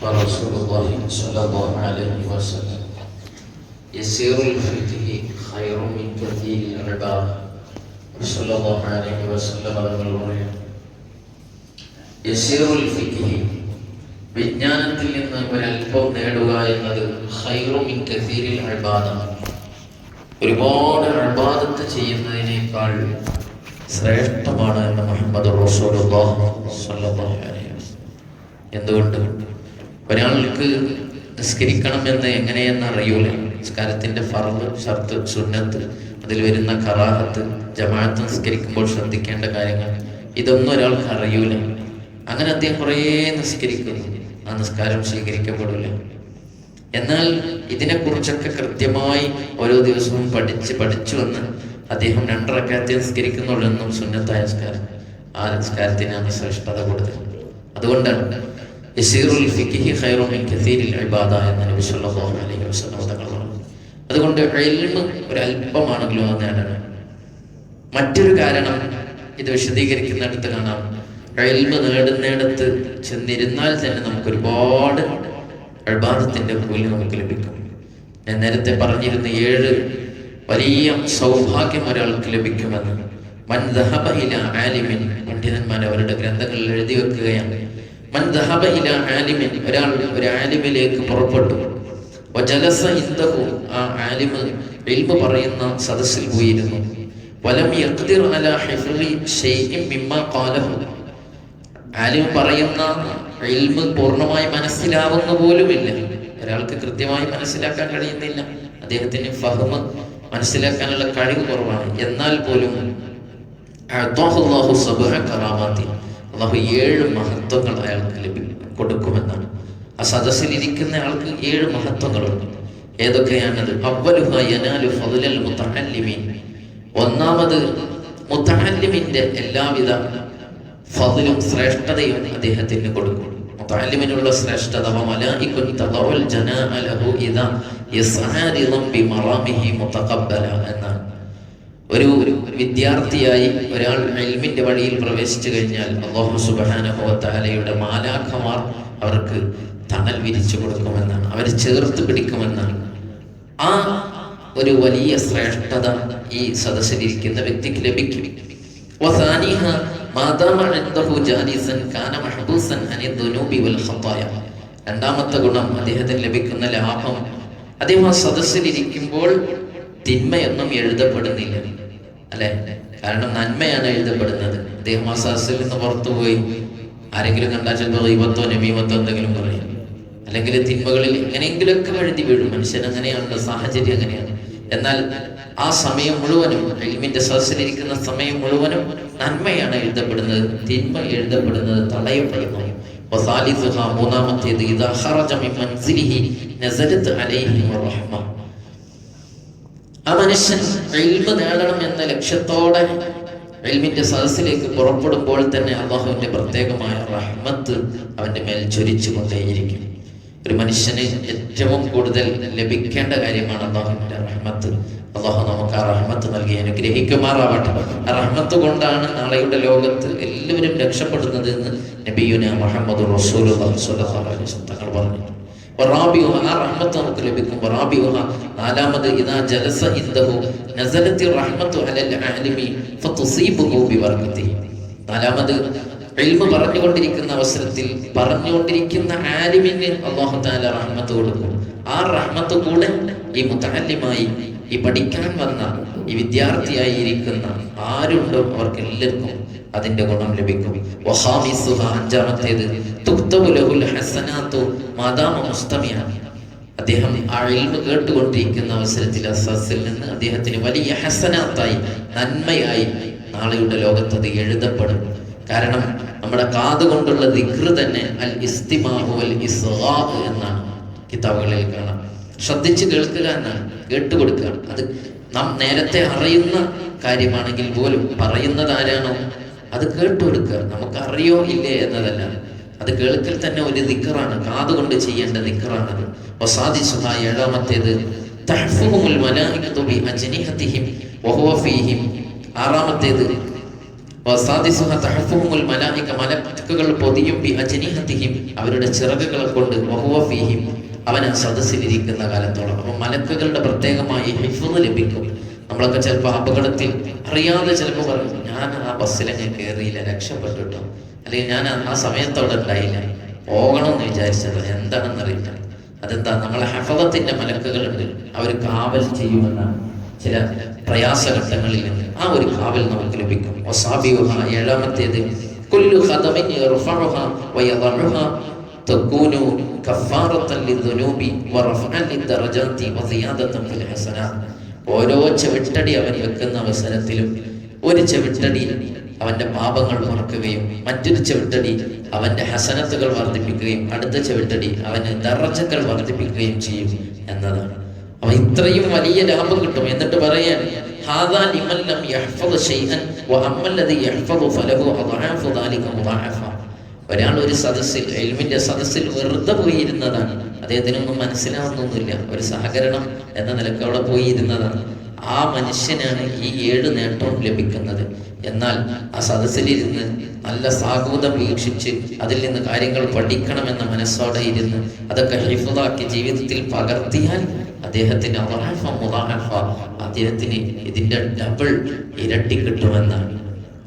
ورسول الله صلى الله عليه وسلم يسير الفتح خير من كثير العباد صلى الله عليه وسلم പറയുന്നു യസീറുൽ ഫിഖി വിജ്ഞാനത്തിൽ നിന്ന് ഒരല്പം നേടുക എന്നത് ഖൈറുമിൻ കസീരിൽ അൽബാദം ഒരുപാട് അൽബാദത്ത് ചെയ്യുന്നതിനേക്കാൾ ശ്രേഷ്ഠമാണ് എന്ന് മുഹമ്മദ് റസൂലുള്ളാഹി സ്വല്ലല്ലാഹു അലൈഹി വസല്ലം എന്തുകൊണ്ട് ഒരാൾക്ക് നിസ്കരിക്കണം എന്ന് എങ്ങനെയെന്ന് അറിയൂല. നിസ്കാരത്തിന്റെ ഫറവ് ഷർത്ത് സുന്നത്ത് അതിൽ വരുന്ന കറാഹത്ത് ജമാഅത്ത് നിസ്കരിക്കുമ്പോൾ ശ്രദ്ധിക്കേണ്ട കാര്യങ്ങൾ ഇതൊന്നും ഒരാൾക്ക് അറിയൂല. അങ്ങനെ അദ്ദേഹം കുറേ നിസ്കരിക്കുന്നു. ആ നിസ്കാരം സ്വീകരിക്കപ്പെടില്ല എന്നാൽ ഇതിനെക്കുറിച്ചൊക്കെ കൃത്യമായി ഓരോ ദിവസവും പഠിച്ച് പഠിച്ചു വന്ന് അദ്ദേഹം രണ്ടറക്കാത്തെ നിസ്കരിക്കുന്നുള്ളൂ എന്നും സുന്നത്തായ നിസ്കാരം. ആ നിസ്കാരത്തിനാണ് ശ്രേഷ്ഠത കൂടുതൽ അതുകൊണ്ടാണ് എന്ന് നബി അലൈഹി വസല്ലം അതുകൊണ്ട് ഒരു ഒരല്പമാണെങ്കിലും അത് നേടണം. മറ്റൊരു കാരണം ഇത് വിശദീകരിക്കുന്നിടത്ത് കാണാം. ഇൽമ നേടുന്നിടത്ത് ചെന്നിരുന്നാൽ തന്നെ നമുക്ക് ഒരുപാട് അൽബാദത്തിന്റെ കൂലി നമുക്ക് ലഭിക്കും. ഞാൻ നേരത്തെ പറഞ്ഞിരുന്ന ഏഴ് വലിയ സൗഭാഗ്യം ഒരാൾക്ക് ലഭിക്കുമെന്ന്. മൻ ദഹബ ആലിമിൻ പണ്ഡിതന്മാർ അവരുടെ ഗ്രന്ഥങ്ങളിൽ എഴുതി വെക്കുകയാണ്. ഒരാൾ ഒരു ആലിമിലേക്ക് പുറപ്പെട്ടു. ജലസ ഇന്ദഹു ആ പറയുന്ന സദസ്സിൽ പോയിരുന്നു. വലം ഷൈഇൻ ഖാലഹു. പറയുന്ന പൂർണമായി മനസ്സിലാവുന്ന പോലുമില്ല. ഒരാൾക്ക് കൃത്യമായി മനസ്സിലാക്കാൻ കഴിയുന്നില്ല. അദ്ദേഹത്തിന് ഫഹ്മ് മനസ്സിലാക്കാനുള്ള കഴിവ് കുറവാണ്. എന്നാൽ പോലും സബഹ അള്ളാഹു ഏഴ് മഹത്വങ്ങൾ അയാൾക്ക് ലഭി കൊടുക്കുമെന്നാണ്. ആ സദസ്സിൽ ഇരിക്കുന്ന ആൾക്ക് ഏഴ് മഹത്വങ്ങളുണ്ട്. ഏതൊക്കെയാണത്? ഒന്നാമത് മുത്തഹല്ലിമിന്റെ എല്ലാവിധ ഫതിലും ശ്രേഷ്ഠതയും അദ്ദേഹത്തിന് കൊടുക്കും. മുത്തഹല്ലിമിനുള്ള ശ്രേഷ്ഠത എന്നാണ്. ഒരു വിദ്യാർത്ഥിയായി ഒരാൾ എൽമിന്റെ വഴിയിൽ പ്രവേശിച്ചു കഴിഞ്ഞാൽ അള്ളാഹു സുബാനഹോത്താലയുടെ മാലാഖമാർ അവർക്ക് തണൽ വിരിച്ചു കൊടുക്കുമെന്നാണ് അവരെ ചേർത്ത് പിടിക്കുമെന്നാണ്. ആ ഒരു വലിയ ശ്രേഷ്ഠത ഈ സദസ്സിലിരിക്കുന്ന വ്യക്തിക്ക് ലഭിക്കും. രണ്ടാമത്തെ ഗുണം അദ്ദേഹത്തിന് ലഭിക്കുന്ന ലാഭം. അദ്ദേഹം ആ സദസ്സിലിരിക്കുമ്പോൾ തിന്മയൊന്നും എഴുതപ്പെടുന്നില്ല. അല്ലെ? കാരണം നന്മയാണ് എഴുതപ്പെടുന്നത്. അദ്ദേഹം ആ സദസ്സിൽ നിന്ന് പുറത്തുപോയി. ആരെങ്കിലും കണ്ടാൽ ചിലപ്പോൾ ദൈവത്തോ നമീമത്തോ എന്തെങ്കിലും പറയും. അല്ലെങ്കിൽ തിന്മകളിൽ എങ്ങനെയെങ്കിലുമൊക്കെ എഴുതി വീഴും. മനുഷ്യൻ അങ്ങനെയാണല്ലോ സാഹചര്യം അങ്ങനെയാണ്. എന്നാൽ ആ സമയം മുഴുവനും എൽമിന്റെ സദസ്സിലിരിക്കുന്ന സമയം മുഴുവനും നന്മയാണ് എഴുതപ്പെടുന്നത്. തിന്മ എഴുതപ്പെടുന്നത് തടയപ്പെടുന്നു മൂന്നാമത്തേത് ഇതാ ഖറജ മിൻ മൻസിലിഹി നസലത്ത് അലൈഹി റഹ്മ ആ മനുഷ്യൻ എൽമ നേടണം എന്ന ലക്ഷ്യത്തോടെ എൽമിന്റെ സദസ്സിലേക്ക് പുറപ്പെടുമ്പോൾ തന്നെ അള്ളാഹുവിന്റെ പ്രത്യേകമായ റഹ്മത്ത് അവന്റെ മേൽ ചൊരിച്ചു കൊണ്ടേയിരിക്കും ഒരു മനുഷ്യന് ഏറ്റവും കൂടുതൽ ലഭിക്കേണ്ട കാര്യമാണ് അള്ളാഹുവിന്റെ റഹ്മത്ത്. അള്ളാഹു നമുക്ക് ആ റഹ്മത്ത് നൽകി അനുഗ്രഹിക്കുമാറാവട്ടെ. ആ റഹ്മത്ത് കൊണ്ടാണ് നാളെയുടെ ലോകത്ത് എല്ലാവരും രക്ഷപ്പെടുന്നത് എന്ന് നബിയുന മുഹമ്മദ് റസൂൽ തങ്ങൾ പറഞ്ഞു. ഇദാ ജലസ നസലത്തി അലൽ പറഞ്ഞുകൊണ്ടിരിക്കുന്ന അവസരത്തിൽ പറഞ്ഞുകൊണ്ടിരിക്കുന്ന ആലിമിന് അള്ളാഹു താല റഹ്മത്ത് കൊടുക്കും. ആ റഹ്മത്ത് കൂടെ ഈ മുത്തല്യമായി ഈ പഠിക്കാൻ വന്ന ഈ വിദ്യാർത്ഥിയായി ഇരിക്കുന്ന ആരുണ്ടോ അവർക്ക് എല്ലാവർക്കും അതിന്റെ ഗുണം ലഭിക്കും. വഹാമിസുഹ അഞ്ചാമത്തേത് തുക്തബു ലഹുൽ ഹസനാത്തു മാദാമ മുസ്തമിയ. അദ്ദേഹം ആ ഇൽമ കേട്ടുകൊണ്ടിരിക്കുന്ന അവസരത്തിൽ അസസിൽ നിന്ന് അദ്ദേഹത്തിന് വലിയ ഹസനാത്തായി നന്മയായി നാളെയുടെ ലോകത്ത് അത് എഴുതപ്പെടും. കാരണം നമ്മുടെ കാത് കൊണ്ടുള്ള ദിക്ർ തന്നെ അൽ ഇസ്തിമാഹു അൽ ഇസ്ഗാ എന്നാണ്. കിതാബുകളിൽ കാണാം. ശ്രദ്ധിച്ച് കേൾക്കുക എന്നാണ് കേട്ടുകൊടുക്കുക അത് നാം നേരത്തെ അറിയുന്ന കാര്യമാണെങ്കിൽ പോലും പറയുന്നത് ആരാണോ അത് കേട്ടുകൊടുക്കുക നമുക്ക് അറിയോ ഇല്ലേ എന്നതല്ല. അത് കേൾക്കൽ തന്നെ ഒരു നിക്കറാണ് കാതുകൊണ്ട് ചെയ്യേണ്ട ഏഴാമത്തേത്. ബി അജ്നിഹതിഹിം വഹുവ ഫീഹിം. ആറാമത്തേത്. അവരുടെ ചിറകുകളെ കൊണ്ട് അവൻ ആ സദസ്സിലിരിക്കുന്ന കാലത്തോളം. അപ്പൊ മലക്കുകളുടെ പ്രത്യേകമായി ഹിഫ്ള് ലഭിക്കും. നമ്മളൊക്കെ ചിലപ്പോൾ അപകടത്തിൽ അറിയാതെ ചിലപ്പോൾ പറയും ഞാൻ ആ ബസ്സിൽ ഞാൻ കയറിയില്ല രക്ഷപ്പെട്ടിട്ടോ അല്ലെങ്കിൽ ഞാൻ ആ സമയത്ത് ഉണ്ടായില്ല പോകണമെന്ന് വിചാരിച്ചത് എന്താണെന്നറിയില്ല അതെന്താ നമ്മളെ ഹഫവത്തിന്റെ മലക്കുകളുണ്ട്. അവർ കാവൽ ചെയ്യുമെന്ന ചില പ്രയാസഘട്ടങ്ങളിൽ നിന്ന് ആ ഒരു കാവൽ നമുക്ക് ലഭിക്കും. വസാബിയുഹ ഏഴാമത്തേത് കുല്ലു ഖദമിൻ ഓരോ ചെവിട്ടടി അവൻ വെക്കുന്ന അവസരത്തിലും ഒരു ചെവിട്ടടി അവന്റെ പാപങ്ങൾ മറക്കുകയും മറ്റൊരു ചെവിട്ടടി അവന്റെ ഹസനത്തുകൾ വർദ്ധിപ്പിക്കുകയും അടുത്ത ചെവിട്ടടി അവന് ദർജകൾ വർദ്ധിപ്പിക്കുകയും ചെയ്യും എന്നതാണ്. അവ ഇത്രയും വലിയ ലാഭം കിട്ടും. എന്നിട്ട് പറയാൻ ഹാദാൻ ലിമൻ ലം യഹ്ഫദ് ശൈഅൻ വഅമ്മ അല്ലദി യഹ്ഫദു ഫലഹു ഒരാൾ ഒരു സദസ്സിൽ എൽമിന്റെ സദസ്സിൽ വെറുതെ പോയിരുന്നതാണ്. അദ്ദേഹത്തിനൊന്നും മനസ്സിലാവുന്നൊന്നുമില്ല. ഒരു സഹകരണം എന്ന നിലയ്ക്ക് അവിടെ പോയിരുന്നതാണ്. ആ മനുഷ്യനാണ് ഈ ഏഴ് നേട്ടവും ലഭിക്കുന്നത്. എന്നാൽ ആ സദസ്സിലിരുന്ന് നല്ല സാഹൂതം വീക്ഷിച്ച് അതിൽ നിന്ന് കാര്യങ്ങൾ പഠിക്കണമെന്ന മനസ്സോടെ ഇരുന്ന് അതൊക്കെ ഹിഫുദാക്കി ജീവിതത്തിൽ പകർത്തിയാൽ അദ്ദേഹത്തിന് അദ്ദേഹത്തിന് ഇതിന്റെ ഡബിൾ ഇരട്ടി കിട്ടുമെന്നാണ്.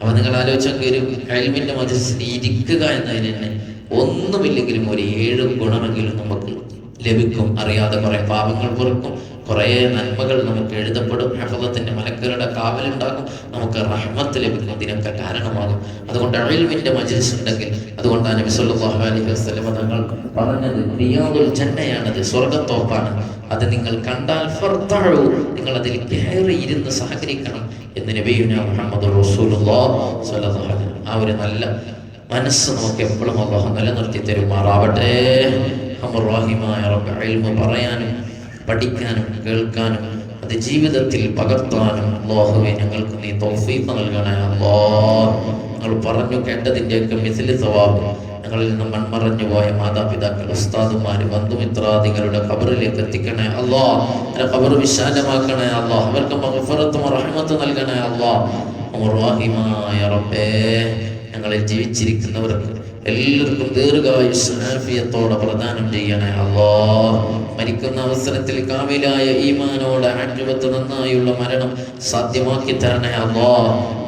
അപ്പൊ നിങ്ങൾ ആലോചിച്ചൊക്കെ ഒരു കഴിവിന്റെ മധ്യസ്ഥിൽ ഇരിക്കുക എന്നതിന് ഒന്നുമില്ലെങ്കിലും ഒരു ഏഴ് ഗുണമെങ്കിലും നമുക്ക് ലഭിക്കും. അറിയാതെ കുറെ പാപങ്ങൾ പൊറുക്കും. കുറേ നന്മകൾ നമുക്ക് എഴുതപ്പെടും. ഹഫലത്തിന്റെ മലക്കുകളുടെ കാവലുണ്ടാകും. നമുക്ക് റഹ്മത്ത് ലഭിക്കും. അതിനൊക്കെ കാരണമാകും. അതുകൊണ്ട് അഴിൽവിന്റെ മജിൽസ് ഉണ്ടെങ്കിൽ അതുകൊണ്ടാണ് നബി സല്ലല്ലാഹു അലൈഹി വസ്ലമ തങ്ങൾ പറഞ്ഞത് റിയാദുൽ ജന്നയാണത്. സ്വർഗത്തോപ്പാണ് അത് നിങ്ങൾ കണ്ടാൽ ഫർത്താഴു നിങ്ങൾ അതിൽ കയറി ഇരുന്ന് സഹകരിക്കണം എന്ന് നബിയുന മുഹമ്മദ് റസൂലുള്ളാ സ്വല്ലല്ലാഹു അലൈഹി ആ ഒരു നല്ല മനസ്സ് നമുക്ക് എപ്പോഴും അള്ളാഹു നിലനിർത്തി തരുമാറാവട്ടെ. ഹമുറാഹിമായ റബ്ബ് പറയാനും പഠിക്കാനും കേൾക്കാനും അത് ജീവിതത്തിൽ പകർത്താനും അള്ളാഹുവെ ഞങ്ങൾക്ക് നീ തോഫീഫ് നൽകണേ അള്ളാ. ഞങ്ങൾ പറഞ്ഞു കേട്ടതിന്റെയൊക്കെ മിസിലി സ്വഭാവം ഞങ്ങളിൽ നിന്ന് മൺമറഞ്ഞു പോയ മാതാപിതാക്കൾ ഉസ്താദുമാര് ബന്ധുമിത്രാദികളുടെ ഖബറിലേക്ക് എത്തിക്കണേ അള്ളാ. എന്നെ ഖബർ വിശാലമാക്കണേ അള്ളാ. അവർക്ക് മഹഫറത്തും റഹ്മത്ത് നൽകണേ അള്ളാഹിമായ റബ്ബേ ഞങ്ങളിൽ ജീവിച്ചിരിക്കുന്നവർക്ക് എല്ലാവർക്കും ദീർഘായുസ് ആഫിയത്തോടെ പ്രദാനം ചെയ്യണേ അല്ലോ. മരിക്കുന്ന അവസരത്തിൽ കാമിലായ ഈമാനോടെ ആറ്റുപത്ത് നന്നായുള്ള മരണം സാധ്യമാക്കി തരണേ അല്ലോ.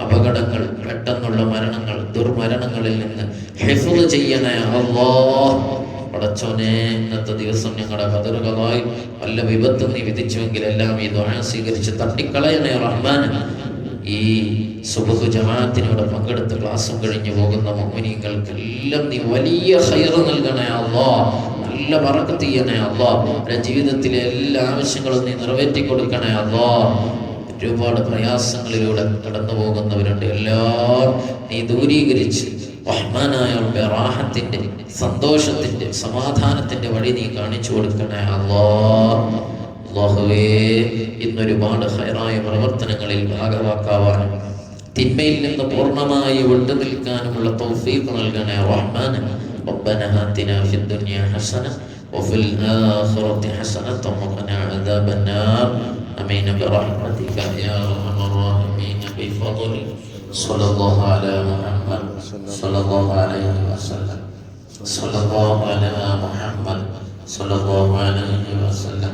അപകടങ്ങൾ പെട്ടെന്നുള്ള മരണങ്ങൾ ദുർമരണങ്ങളിൽ നിന്ന് ഹിഫ്ള് ചെയ്യണേ അല്ലോ. പടച്ചോനെ ഇന്നത്തെ ദിവസം ഞങ്ങളുടെ ഭദ്രകളായി വല്ല വിപത്തും നീ വിധിച്ചുവെങ്കിൽ എല്ലാം ഈ ദ്വാരം സ്വീകരിച്ച് തട്ടിക്കളയണേ റഹ്മാൻ ഈ സുബഹു ജമാഅത്തിനോട് പങ്കെടുത്ത് ക്ലാസ്സും കഴിഞ്ഞു പോകുന്ന മോമിനികൾക്ക് എല്ലാം നീ വലിയ ഹൈറ് നൽകണേ അല്ലാ നല്ല പറക്കത്ത് ചെയ്യണേ അല്ലാ അവരുടെ ജീവിതത്തിലെ എല്ലാ ആവശ്യങ്ങളും നീ നിറവേറ്റി കൊടുക്കണേ അല്ലാ ഒരുപാട് പ്രയാസങ്ങളിലൂടെ കടന്നു പോകുന്നവരുണ്ട്. എല്ലാം നീ ദൂരീകരിച്ച് റഹ്മാനായ റാഹത്തിന്റെ സന്തോഷത്തിന്റെ സമാധാനത്തിന്റെ വഴി നീ കാണിച്ചു കൊടുക്കണേ അല്ലാ അല്ലാഹുവേ ഇന്നൊരുപാട് ഹൈറായ പ്രവർത്തനങ്ങളിൽ ഭാഗവാക്കാവാനും തിന്മയിൽ നിന്ന് പൂർണ്ണമായി വിട്ടു നിൽക്കാനുമുള്ള തൗഫീഖ് നൽകണേ റഹ്മാൻ ربنا آتنا في الدنيا حسنة وفي الآخرة حسنة وقنا عذاب النار آمين برحمتك يا أرحم الراحمين بفضلك صلى الله على محمد صلى الله عليه وسلم صلى الله على محمد صلى الله عليه وسلم